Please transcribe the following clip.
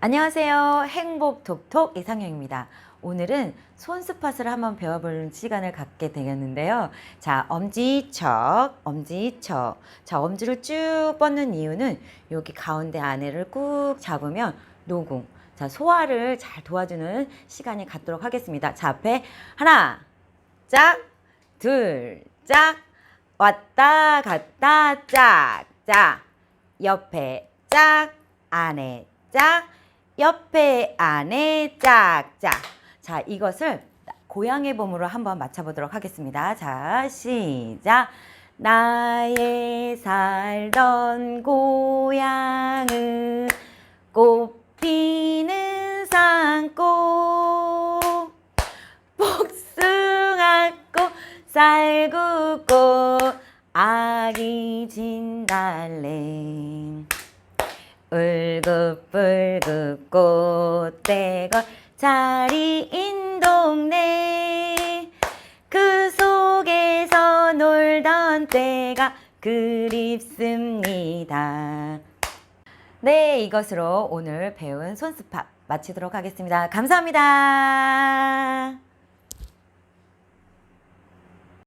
안녕하세요. 행복 톡톡 이상형입니다. 오늘은 손스팟을 한번 배워볼 시간을 갖게 되겠는데요. 자, 엄지척, 엄지척. 자, 엄지를 쭉 뻗는 이유는 여기 가운데 안에를 꾹 잡으면 노궁. 자, 소화를 잘 도와주는 시간이 갖도록 하겠습니다. 자, 앞에 하나, 짝, 둘, 짝, 왔다 갔다 짝, 짝. 옆에 짝, 안에 짝, 옆에 안에 짝짝. 자, 이것을 고양이 봄으로 한번 맞춰보도록 하겠습니다. 자, 시작. 나의 살던 고향은 꽃 피는 산꽃 복숭아꽃 쌀국꽃 아기 진달래 울긋불긋 꽃대걸 자리인 동네 그 속에서 놀던 때가 그립습니다. 네, 이것으로 오늘 배운 손스팝 마치도록 하겠습니다. 감사합니다.